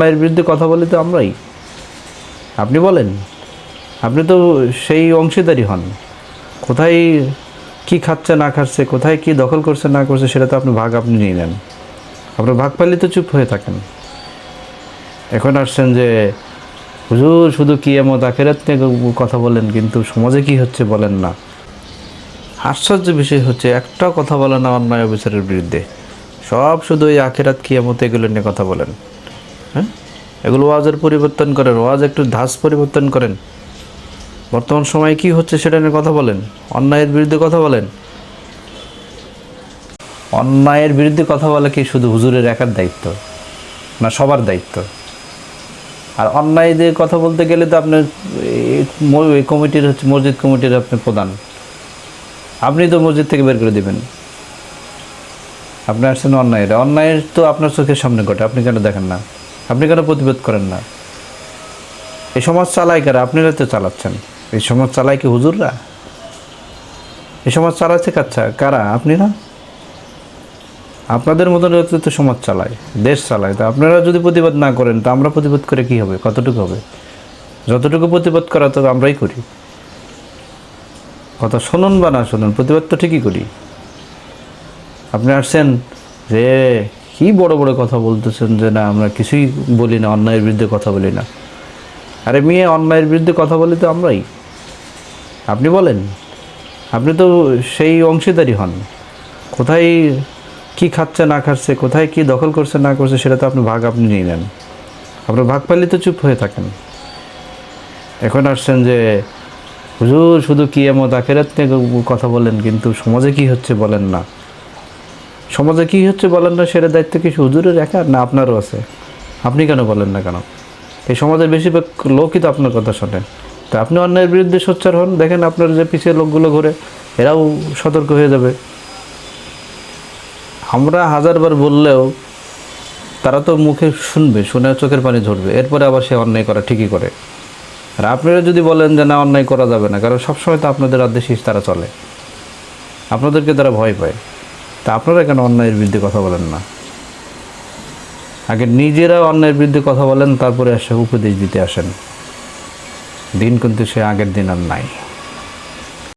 মায়ের বিরুদ্ধে কথা বলি তো আমরাই। আপনি বলেন, আপনি তো সেই অংশীদারই হন। কোথায় কি খাচ্ছে, না খাচ্ছে, কোথায় কি দখল করছে, না করছে, সেটা তো আপনি ভাগ আপনি নিয়ে নেন। আপনার ভাগ পাইলে তো চুপ হয়ে থাকেন। এখন আসছেন যে, হুজুর, শুধু কি এমত আখেরাত নিয়ে কথা বলেন, কিন্তু সমাজে কি হচ্ছে বলেন না। আশ্চর্য বিষয় হচ্ছে, একটা কথা বলেন না অন্যায় অফিসারের বিরুদ্ধে। সব শুধু এই আখেরাত কি কিয়ামত এগুলো নিয়ে কথা বলেন। হ্যাঁ? এগুলো ওয়াজের পরিবর্তন করেন, ওয়াজ একটু ধাস পরিবর্তন করেন। বর্তমান সময়ে কি হচ্ছে সেটা নিয়ে কথা বলেন, অন্যায়ের বিরুদ্ধে কথা বলেন। অন্যায়ের বিরুদ্ধে কথা বলা কি শুধু হুজুরের একার দায়িত্ব, না সবার দায়িত্ব? আর অন্যায় দিয়ে কথা বলতে গেলে তো আপনার কমিটির হচ্ছে, মসজিদ কমিটির আপনি প্রধান। আপনি তো মসজিদ থেকে বের করে দেবেন। আপনি আসছেন অন্যায়ের অন্যায়ের তো আপনার চোখের সামনে ঘটে, আপনি কেন দেখেন না? আপনি কেন প্রতিবাদ করেন না? এই সমাজ চালায় কারা? আপনারা তো চালাচ্ছেন। এই সমাজ চালায় কি হুজুররা? এই সমাজ চালাচ্ছে কাচ্ছা কারা? আপনি না? আপনাদের মতন তো সমাজ চালায়, দেশ চালায়। তা আপনারা যদি প্রতিবাদ না করেন, তা আমরা প্রতিবাদ করে কি হবে? কতটুকু হবে? যতটুকু প্রতিবাদ করা তো আমরাই করি। কথা শুনুন বা না শুনুন, প্রতিবাদ তো ঠিকই করি। আপনি আসছেন যে কি বড় বড় কথা বলতেছেন যে না, আমরা কিছুই বলি না, অন্যায়ের বিরুদ্ধে কথা বলি না। আরে মেয়ে, অন্যায়ের বিরুদ্ধে কথা বলি তো আমরাই। আপনি বলেন, আপনি তো সেই অংশীদারই হন। কোথায় কি খাচ্ছে, না খাচ্ছে, কোথায় কি দখল করছে, না করছে, সেটা তো আপনি ভাগ আপনি নিয়ে নেন। আপনার ভাগ পাইলে তো চুপ হয়ে থাকেন। এখন আসছেন যে, হুজুর, শুধু কি এমত আখেরাত কথা বলেন, কিন্তু সমাজে কি হচ্ছে বলেন না। সমাজে কি হচ্ছে বলেন না, সেটা দায়িত্ব কি হুজুরের একা? না, আপনারও আছে। আপনি কেন বলেন না কেন? এই সমাজের বেশিরভাগ লোকই তো আপনার কথা শোনে তো আপনি অন্যায়ের বিরুদ্ধে সোচ্চার হন। দেখেন আপনার যে পিছিয়ে লোকগুলো ঘুরে, এরাও সতর্ক হয়ে যাবে। আমরা হাজারবার বললেও তারা তো মুখে শুনবে, শুনে চোখের পানি ঝরবে। এরপরে আবার সে অন্যায় করা, ঠিকই করে। আর আপনারা যদি বলেন যে না, অন্যায় করা যাবে না, কারণ সবসময় তো আপনাদের আদেশই তারা চলে। আপনাদেরকে তারা ভয় পায়। তা আপনারা কেন অন্যায়ের বিরুদ্ধে কথা বলেন না? আগে নিজেরা অন্যায়ের বিরুদ্ধে কথা বলেন, তারপরে এসে উপদেশ দিতে আসেন। দিন কিন্তু সে আগের দিন আর নাই।